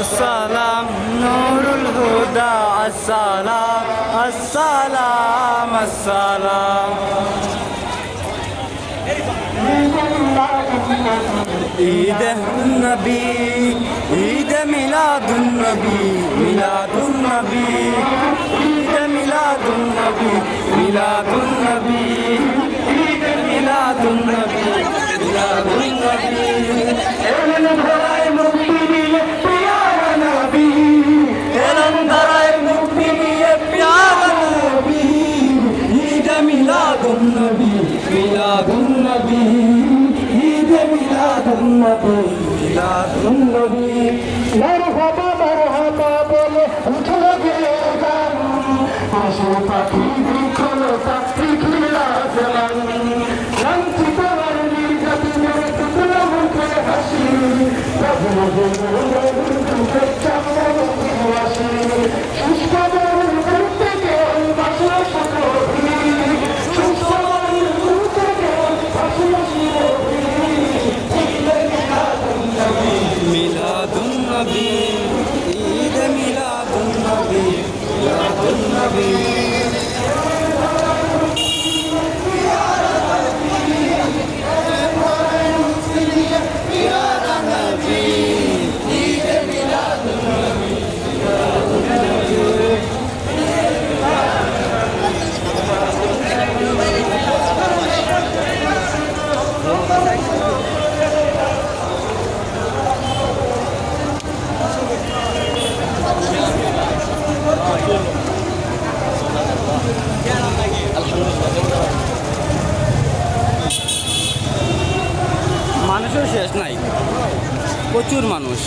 السلام نور الهدى السلام السلام السلام عيد النبي عيد ميلاد النبي ميلاد النبي মিলাদুন নবী মারহাবা মারহাবা বলে উঠল গে পাখি বৃক্ষল পাখি খিলা নাই। প্রচুর মানুষ।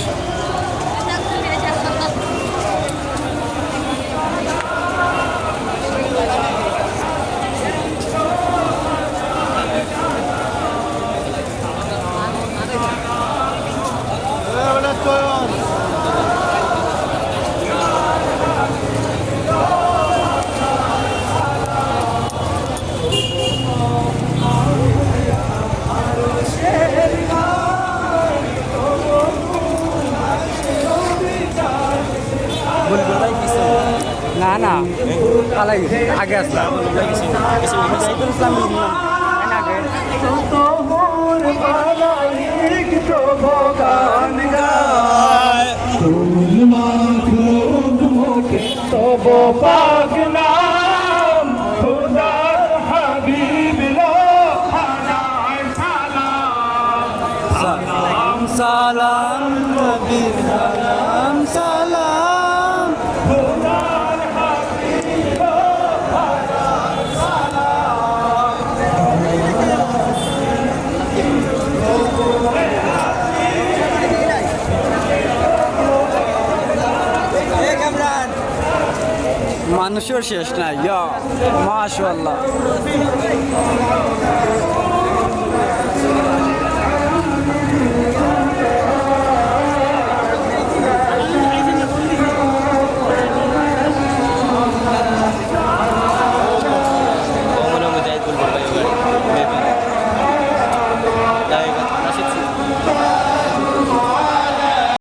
না না। গেছে আগে আসলাম। আগে তোমর বালাইক প্রভগান মানুষের শেষ নাই। মাশাআল্লাহ।